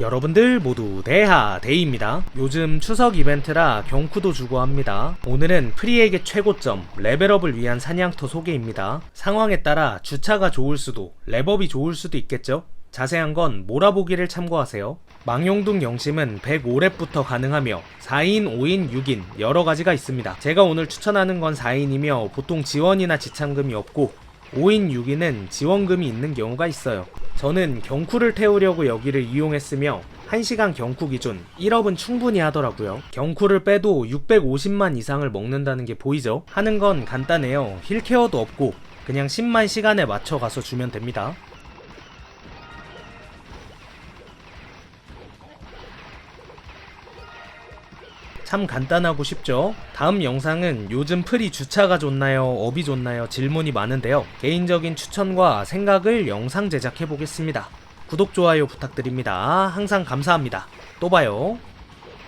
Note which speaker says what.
Speaker 1: 여러분들 모두 대하 데이입니다. 요즘 추석 이벤트라 경쿠도 주고 합니다. 오늘은 프리에게 최고점 레벨업을 위한 사냥터 소개입니다. 상황에 따라 주차가 좋을 수도 랩업이 좋을 수도 있겠죠? 자세한 건 몰아보기를 참고하세요. 망용둥 영심은 105렙부터 가능하며 4인, 5인, 6인 여러 가지가 있습니다. 제가 오늘 추천하는 건 4인이며 보통 지원이나 지참금이 없고 5인 6인은 지원금이 있는 경우가 있어요. 저는 경쿠를 태우려고 여기를 이용했으며 1시간 경쿠 기준 1업은 충분히 하더라고요. 경쿠를 빼도 650만 이상을 먹는다는 게 보이죠? 하는 건 간단해요. 힐 케어도 없고 그냥 10만 시간에 맞춰 가서 주면 됩니다. 참 간단하고 쉽죠? 다음 영상은 요즘 프리 주차가 좋나요? 업이 좋나요? 질문이 많은데요. 개인적인 추천과 생각을 영상 제작해 보겠습니다. 구독, 좋아요 부탁드립니다. 항상 감사합니다. 또 봐요.